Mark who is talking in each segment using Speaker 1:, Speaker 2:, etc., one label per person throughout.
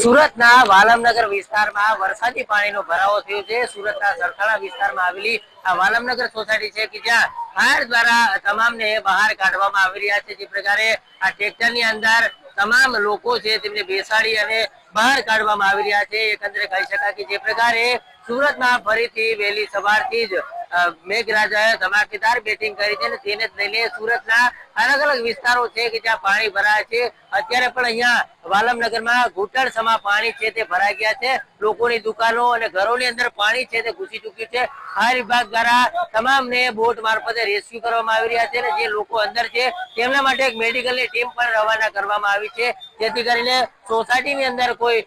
Speaker 1: સુરતના વાલમનગર વિસ્તારમાં વરસાદી પાણીનો ભરાવો થયો છે. સુરતના સરથાણા વિસ્તારમાં આવેલી આ વાલમનગર સોસાયટી છે કે જ્યાં ફાયર દ્વારા તમામને બહાર કાઢવામાં આવી રહ્યા છે. જે પ્રકારે આ ટ્રેક્ટરની અંદર તમામ લોકો છે તેમને બેસાડી અને બહાર કાઢવામાં આવી રહ્યા છે. એકંદરે કહી શકાય કે જે પ્રકારે સુરતમાં ફરીથી વહેલી સવારથી જ મેઘરાજાએ ધમાકેદાર બેટિંગ કરી છે અને તેને લઈને સુરતના અલગ અલગ વિસ્તારો છે કે જ્યાં પાણી ભરાય છે. અત્યારે પણ અહીંયા વાલમનગરમાં ઘૂંટણ સમા પાણી છે તે ભરાઈ ગયા છે. લોકોની દુકાનો અને ઘરોની અંદર પાણી છે તે ઘૂસી ચૂક્યું છે. ફાયર વિભાગ દ્વારા તમામને બોટ મારફતે રેસ્ક્યુ કરવામાં આવી રહ્યા છે અને જે લોકો અંદર છે તેમના માટે એક મેડિકલની ટીમ પણ રવાના કરવામાં આવી છે. જેથી કરીને સોસાયટીની અંદર કોઈ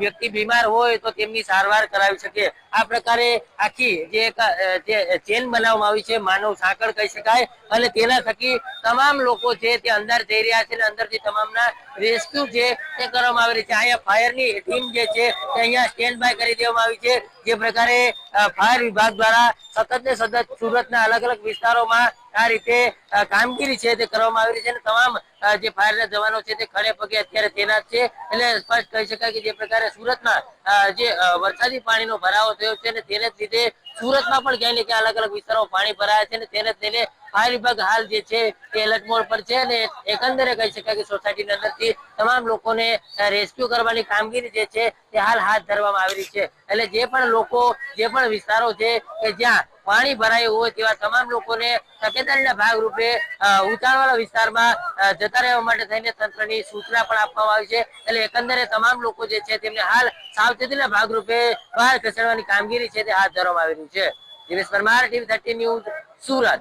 Speaker 1: વ્યક્તિ બીમાર હોય તો તેમની સારવાર કરાવી શકે. આ પ્રકારે આખી જે ચેન બનાવવામાં આવી છે, માનવ સાંકળ કહી શકાય. અને તેના થકી તમામ લોકો છે તે અંદર જઈ રહ્યા છે અને અંદરથી તમામના રેસ્ક્યુ છે તે કરવામાં આવી રહી છે. અહીંયા ફાયરની ટીમ જે છે તે અહીંયા સ્ટેન્ડ બાય કરી દેવામાં આવી છે. જે પ્રકારે ફાયર વિભાગ દ્વારા સતત ને સતત સુરતના અલગ અલગ વિસ્તારોમાં આ રીતે કામગીરી છે તે કરવામાં આવી રહી છે અને તમામ જે જે ફાયરના જવાનો છે તે ખડે પગે અત્યારે તૈનાત છે. એટલે સ્પષ્ટ કહી શકાય કે જે પ્રકારે સુરતમાં જે વરસાદી પાણીનો ભરાવો થયો છે અને તેને જ લીધે સુરતમાં પણ ક્યાંય ને અલગ અલગ વિસ્તારોમાં પાણી ભરાયા છે અને તેને જ લઈને ફાયર વિભાગ હાલ જે છે એ એલર્ટ મોડ પર છે અને એકંદરે કહી શકાય કે સોસાયટીની અંદરથી તમામ લોકોને રેસ્ક્યુ કરવાની કામગીરી જે છે તે હાલ હાથ ધરવામાં આવી રહી છે. એટલે જે પણ લોકો જે પણ વિસ્તારો છે કે જ્યાં પાણી ભરાયું હોય તેવા તમામ લોકોને તકેદારીના ભાગરૂપે અ, વિસ્તારમાં જતા રહેવા માટે થઈને તંત્રની સૂચના પણ આપવામાં આવી છે. એટલે એકંદરે તમામ લોકો જે છે તેમને હાલ સાવચેતીના ભાગરૂપે બહાર ખસેડવાની કામગીરી છે તે હાથ ધરવામાં આવી રહી છે. Dinesh Parmar TV thirty news Surat.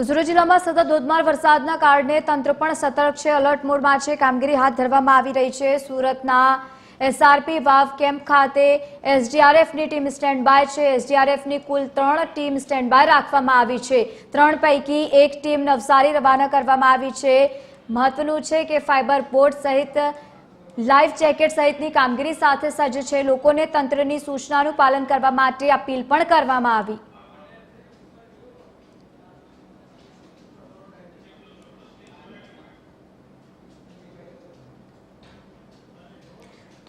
Speaker 2: તો સુરત જિલ્લામાં સતત ધોધમાર વરસાદના કારણે તંત્ર પણ સતર્ક છે અલર્ટ મોડમાં છે, કામગીરી હાથ ધરવામાં આવી રહી છે. સુરતના એસઆરપી વાવ કેમ્પ ખાતે એસડીઆરએફની ટીમ સ્ટેન્ડ બાય છે. એસડીઆરએફની કુલ ત્રણ ટીમ સ્ટેન્ડ બાય રાખવામાં આવી છે. ત્રણ પૈકી એક ટીમ નવસારી રવાના કરવામાં આવી છે. મહત્વનું છે કે ફાઇબર બોટ સહિત લાઈફ જેકેટ સહિતની કામગીરી સાથે સજ્જ છે. લોકોને તંત્રની સૂચનાનું પાલન કરવા માટે અપીલ પણ કરવામાં આવી.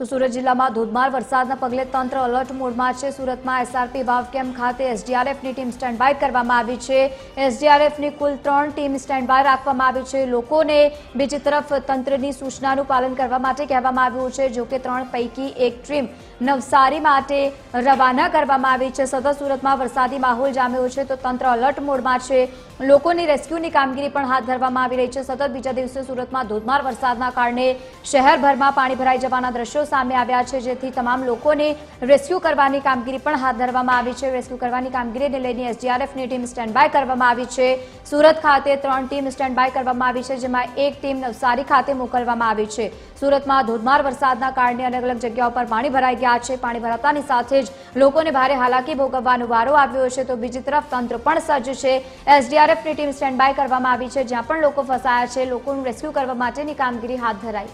Speaker 2: તો સુરત જિલ્લામાં ધોધમાર વરસાદના પગલે તંત્ર અલર્ટ મોડમાં છે. સુરતમાં એસઆરપી વાવ કેમ્પ ખાતે એસડીઆરએફની ટીમ સ્ટેન્ડબાય કરવામાં આવી છે. એસડીઆરએફની કુલ ત્રણ ટીમ સ્ટેન્ડ બાય રાખવામાં આવી છે. લોકોને બીજી તરફ તંત્રની સૂચનાનું પાલન કરવા માટે કહેવામાં આવ્યું છે, જોકે ત્રણ પૈકી એક ટીમ નવસારી માટે રવાના કરવામાં આવી છે. સતત સુરતમાં વરસાદી માહોલ જામ્યો છે, તો તંત્ર અલર્ટ મોડમાં છે. લોકોની રેસ્ક્યુની કામગીરી પણ હાથ ધરવામાં આવી રહી છે. સતત બીજા દિવસે સુરતમાં ધોધમાર વરસાદના કારણે શહેરભરમાં પાણી ભરાઈ જવાના દ્રશ્યો સામે આવ્યા છે, જેથી તમામ લોકોને રેસ્ક્યુ કરવાની કામગીરી પણ હાથ ધરવામાં આવી છે. રેસ્ક્યુ કરવાની કામગીરીને લઈને એસડીઆરએફની ટીમ સ્ટેન્ડ બાય કરવામાં આવી છે. સુરત ખાતે ત્રણ ટીમ સ્ટેન્ડ બાય કરવામાં આવી છે, જેમાં એક ટીમ નવસારી ખાતે મોકલવામાં આવી છે. સુરતમાં ધોધમાર વરસાદના કારણે અલગ અલગ જગ્યાઓ પર પાણી ભરાઈ ગયા છે. પાણી ભરાતાની સાથે જ લોકોને ભારે હાલાકી ભોગવવાનો વારો આવ્યો છે. તો બીજી તરફ તંત્ર પણ સજ્જ છે. એસડીઆરએફની ટીમ સ્ટેન્ડ બાય કરવામાં આવી છે, જ્યાં પણ લોકો ફસાયા છે, લોકોનું રેસ્ક્યુ કરવા માટેની કામગીરી હાથ ધરાઈ.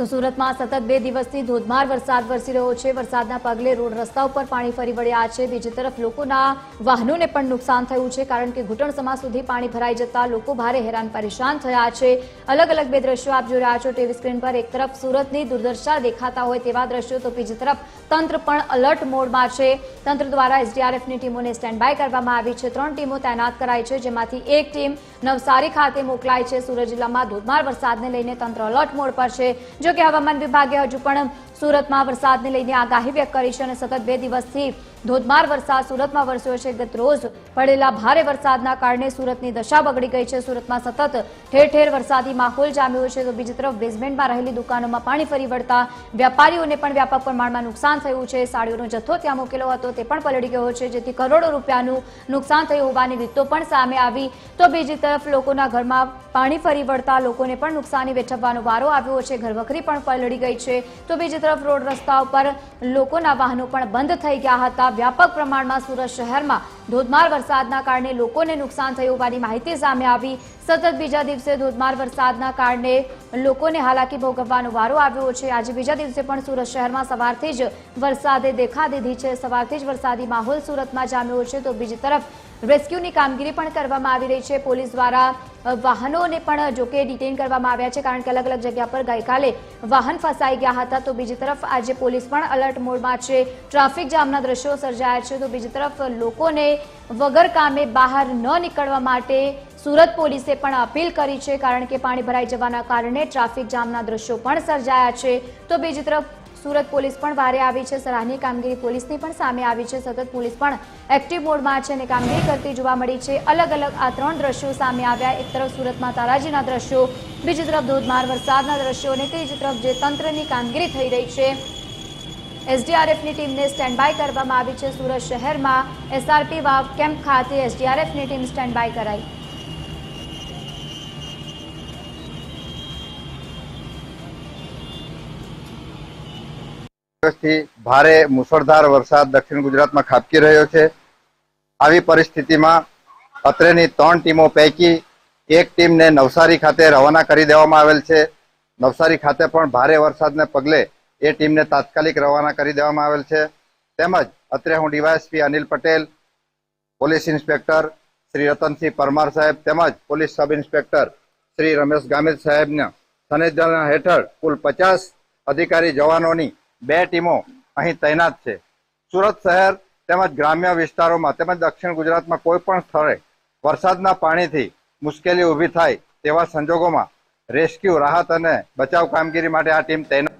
Speaker 2: તો સુરતમાં સતત બે દિવસથી ધોધમાર વરસાદ વરસી રહ્યો છે. વરસાદના પગલે રોડ રસ્તા ઉપર પાણી ફરી વળ્યા છે. બીજી તરફ લોકોના વાહનોને પણ નુકસાન થયું છે, કારણ કે ઘૂંટણ સમા સુધી પાણી ભરાઈ જતા લોકો ભારે હેરાન પરેશાન થયા છે. અલગ અલગ બે દ્રશ્યો આપ જોઈ રહ્યા છો. ટીવી સ્ક્રીન પર એક તરફ સુરતની દુર્દશા દેખાતા હોય તેવા દ્રશ્યો, તો બીજી તરફ તંત્ર પણ અલર્ટ મોડમાં છે. તંત્ર દ્વારા એસડીઆરએફની ટીમોને સ્ટેન્ડ બાય કરવામાં આવી છે. ત્રણ ટીમો તૈનાત કરાઈ છે, જેમાંથી એક ટીમ નવસારી ખાતે મોકલાઈ છે. સુરત જિલ્લામાં ધોધમાર વરસાદને લઈને તંત્ર એલર્ટ મોડ પર છે. જો કે હવામાન વિભાગે હજુ પણ સુરતમાં વરસાદને લઈને આગાહી વ્યક્ત કરી છે અને સતત બે દિવસથી ધોધમાર વરસાદ સુરતમાં વરસ્યો છે. ગત રોજ પડેલા ભારે વરસાદના કારણે સુરતની દશા બગડી ગઈ છે. સુરતમાં સતત ઠેર ઠેર વરસાદી માહોલ જામ્યો છે. તો બીજી તરફ બેઝમેન્ટમાં રહેલી દુકાનોમાં પાણી ફરી વળતા વેપારીઓને પણ વ્યાપક પ્રમાણમાં નુકસાન થયું છે. સાડીઓનો જથ્થો ત્યાં મૂકેલો હતો. તે પણ પલળી ગયો છે. જેથી કરોડો રૂપિયાનું નુકસાન થયું હોવાની વિગતો પણ સામે આવી. તો બીજી તરફ લોકોના ઘરમાં પાણી ફરી વળતા લોકોને પણ નુકસાની વેઠવવાનો વારો આવ્યો છે. ઘરવખરી પણ પલળી ગઈ છે. તો બીજી તરફ રોડ રસ્તા ઉપર લોકોના વાહનો પણ બંધ થઈ ગયા હતા. વ્યાપક પ્રમાણમાં સુરત શહેરમાં ધોધમાર વરસાદના કારણે લોકોને નુકસાન થયું હોવાની માહિતી સામે આવી. સતત બીજા દિવસે ધોધમાર વરસાદના કારણે લોકોને હાલાકી ભોગવવાનો વારો આવ્યો છે. આજે બીજા દિવસે પણ સુરત શહેરમાં સવારથી જ વરસાદે દેખા દીધી છે. સવારથી જ વરસાદી માહોલ સુરતમાં જામ્યો છે. તો બીજી તરફ રેસ્ક્યુની કામગીરી પણ કરવામાં આવી રહી છે. પોલીસ દ્વારા વાહનોને પણ જોકે ડિટેન કરવામાં આવ્યા છે, કારણ કે અલગ અલગ જગ્યા પર ગઈકાલે વાહન ફસાઈ ગયા હતા. તો બીજી તરફ આજે પોલીસ પણ અલર્ટ મોડમાં છે. ટ્રાફિક જામના દ્રશ્યો સર્જાયા છે. તો બીજી તરફ લોકોને વગર કામે બહાર ન નીકળવા માટે સુરત પોલીસે પણ અપીલ કરી છે, કારણ કે પાણી ભરાઈ જવાના કારણે ટ્રાફિક જામના દ્રશ્યો પણ સર્જાયા છે. તો બીજી તરફ સુરત પોલીસ પણ વારે આવી છે, સરાહનીય કામગીરી પોલીસની પણ સામે આવી છે. સતત પોલીસ પણ એક્ટિવ મોડમાં છે અને કામગીરી કરતી જોવા મળી છે. અલગ અલગ આ ત્રણ દ્રશ્યો સામે આવ્યા. એક તરફ સુરતમાં તારાજીના દ્રશ્યો, બીજી તરફ ધોધમાર વરસાદના દ્રશ્યો અને ત્રીજી તરફ જે તંત્રની કામગીરી થઈ રહી છે. એસડીઆરએફની ટીમને સ્ટેન્ડ બાય કરવામાં આવી છે સુરત શહેરમાં. એસઆરપી વાવ કેમ્પ ખાતે એસડીઆરએફની ટીમ સ્ટેન્ડ બાય કરાઈ.
Speaker 3: દિવસથી ભારે મુસળધાર વરસાદ દક્ષિણ ગુજરાતમાં ખાબકી રહ્યો છે. આવી પરિસ્થિતિમાં અત્રેની ત્રણ ટીમો પૈકી એક ટીમને નવસારી ખાતે રવાના કરી દેવામાં આવેલ છે. નવસારી ખાતે પણ ભારે વરસાદને પગલે એ ટીમને તાત્કાલિક રવાના કરી દેવામાં આવેલ છે. તેમજ અત્રે હું DYSP Anil Patel, police inspector Shri Ratansinh Parmar સાહેબ તેમજ police sub inspector Shri Ramesh Gamit સાહેબના સંનિધાન હેઠળ કુલ પચાસ અધિકારી જવાનોની બે ટીમો અહીં તૈનાત છે. સુરત શહેર તેમજ ગ્રામ્ય વિસ્તારોમાં તેમજ દક્ષિણ ગુજરાતમાં કોઈ પણ સ્થળે વરસાદના પાણીથી મુશ્કેલી ઊભી થાય તેવા સંજોગોમાં રેસ્ક્યુ, રાહત અને બચાવ કામગીરી માટે આ ટીમ તૈનાત